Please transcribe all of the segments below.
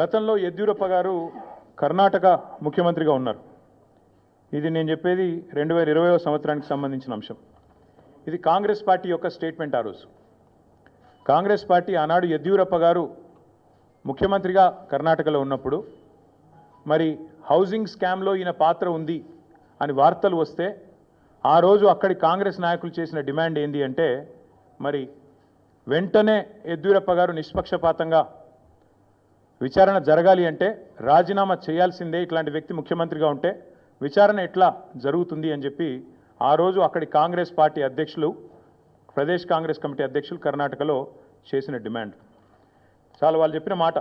గతంలో యద్యూరప్ప గారు కర్ణాటక ముఖ్యమంత్రిగా ఉన్నారు. ఇది నేను చెప్పేది రెండు వేల ఇరవైవ సంవత్సరానికి సంబంధించిన అంశం. ఇది కాంగ్రెస్ పార్టీ యొక్క స్టేట్మెంట్ ఆ రోజు. కాంగ్రెస్ పార్టీ ఆనాడు యద్యూరప్ప గారు ముఖ్యమంత్రిగా కర్ణాటకలో ఉన్నప్పుడు మరి హౌసింగ్ స్కామ్లో ఈయన పాత్ర ఉంది అని వార్తలు వస్తే ఆ రోజు అక్కడి కాంగ్రెస్ నాయకులు చేసిన డిమాండ్ ఏంది అంటే మరి వెంటనే యద్యూరప్ప గారు నిష్పక్షపాతంగా విచారణ జరగాలి అంటే రాజీనామా చేయాల్సిందే ఇట్లాంటి వ్యక్తి ముఖ్యమంత్రిగా ఉంటే విచారణ ఎట్లా జరుగుతుంది అని చెప్పి ఆ రోజు అక్కడి కాంగ్రెస్ పార్టీ అధ్యక్షులు ప్రదేశ్ కాంగ్రెస్ కమిటీ అధ్యక్షులు కర్ణాటకలో చేసిన డిమాండ్. చాలా వాళ్ళు చెప్పిన మాట.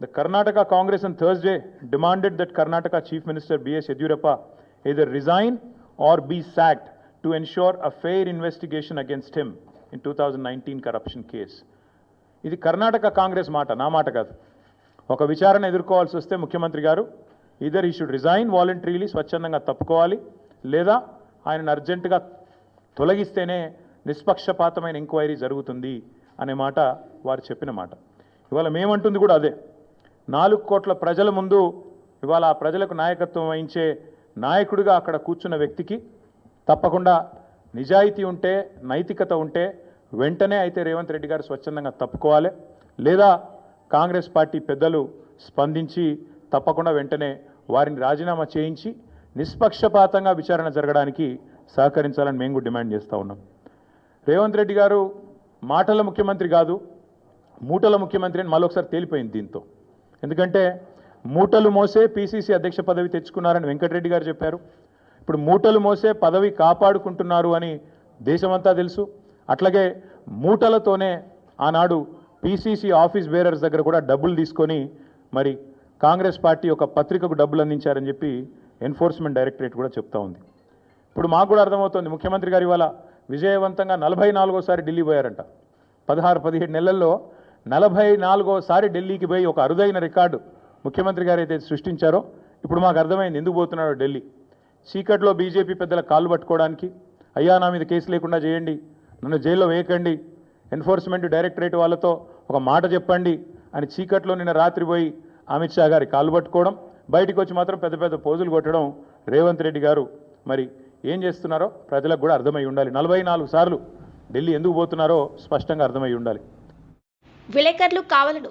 The Karnataka Congress and Thursday demanded that Karnataka chief minister BS Yediyurappa either resign or be sacked to ensure a fair investigation against him in two thousand nineteen corruption case. ఇది కర్ణాటక కాంగ్రెస్ మాట నా మాట కాదు. ఒక విచారణ ఎదుర్కోవాల్సి వస్తే ముఖ్యమంత్రి గారు ఇదర్ ఈ షుడ్ రిజైన్ వాలంటరీలీ స్వచ్ఛందంగా తప్పుకోవాలి లేదా ఆయనను అర్జెంటుగా తొలగిస్తేనే నిష్పక్షపాతమైన ఎంక్వైరీ జరుగుతుంది అనే మాట వారు చెప్పిన మాట. ఇవాళ మేమంటుంది కూడా అదే. నాలుగు కోట్ల ప్రజల ముందు ఇవాళ ఆ ప్రజలకు నాయకత్వం వహించే నాయకుడిగా అక్కడ కూర్చున్న వ్యక్తికి తప్పకుండా నిజాయితీ ఉంటే నైతికత ఉంటే వెంటనే అయితే రేవంత్ రెడ్డి గారు స్వచ్ఛందంగా తప్పుకోవాలి లేదా కాంగ్రెస్ పార్టీ పెద్దలు స్పందించి తప్పకుండా వెంటనే వారిని రాజీనామా చేయించి నిష్పక్షపాతంగా విచారణ జరగడానికి సహకరించాలని మేము కూడా డిమాండ్ చేస్తూ ఉన్నాం. రేవంత్ రెడ్డి గారు మాటల ముఖ్యమంత్రి కాదు మూటల ముఖ్యమంత్రి అని మళ్ళొకసారి తేలిపోయింది దీంతో. ఎందుకంటే మూటలు మోసే పీసీసీ అధ్యక్ష పదవి తెచ్చుకున్నారని వెంకటరెడ్డి గారు చెప్పారు. ఇప్పుడు మూటలు మోసే పదవి కాపాడుకుంటున్నారు అని దేశమంతా తెలుసు. అట్లాగే మూటలతోనే ఆనాడు పీసీసీ ఆఫీస్ బేరర్స్ దగ్గర కూడా డబ్బులు తీసుకొని మరి కాంగ్రెస్ పార్టీ ఒక పత్రికకు డబ్బులు అందించారని చెప్పి ఎన్ఫోర్స్మెంట్ డైరెక్టరేట్ కూడా చెప్తా ఉంది. ఇప్పుడు మాకు కూడా అర్థమవుతోంది ముఖ్యమంత్రి గారు ఇవాళ విజయవంతంగా నలభై నాలుగోసారి ఢిల్లీ పోయారంట. పదహారు పదిహేడు నెలల్లో నలభై నాలుగోసారి ఢిల్లీకి పోయి ఒక అరుదైన రికార్డు ముఖ్యమంత్రి గారు అయితే సృష్టించారో ఇప్పుడు మాకు అర్థమైంది ఎందుకు పోతున్నాడో ఢిల్లీ. చీకట్లో బీజేపీ పెద్దల కాళ్ళు పట్టుకోవడానికి అయ్యా నా మీద కేసు లేకుండా చేయండి నన్ను జైల్లో వేయకండి ఎన్ఫోర్స్మెంట్ డైరెక్టరేట్ వాళ్ళతో ఒక మాట చెప్పండి అని చీకట్లో నిన్న రాత్రి పోయి అమిత్ షా గారి కాలు పట్టుకోవడం బయటికి వచ్చి మాత్రం పెద్ద పెద్ద పోజులు కొట్టడం రేవంత్ రెడ్డి గారు. మరి ఏం చేస్తున్నారో ప్రజలకు కూడా అర్థమై ఉండాలి. నలభై నాలుగు సార్లు ఢిల్లీ ఎందుకు పోతున్నారో స్పష్టంగా అర్థమై ఉండాలి. విలేకరులు కావలను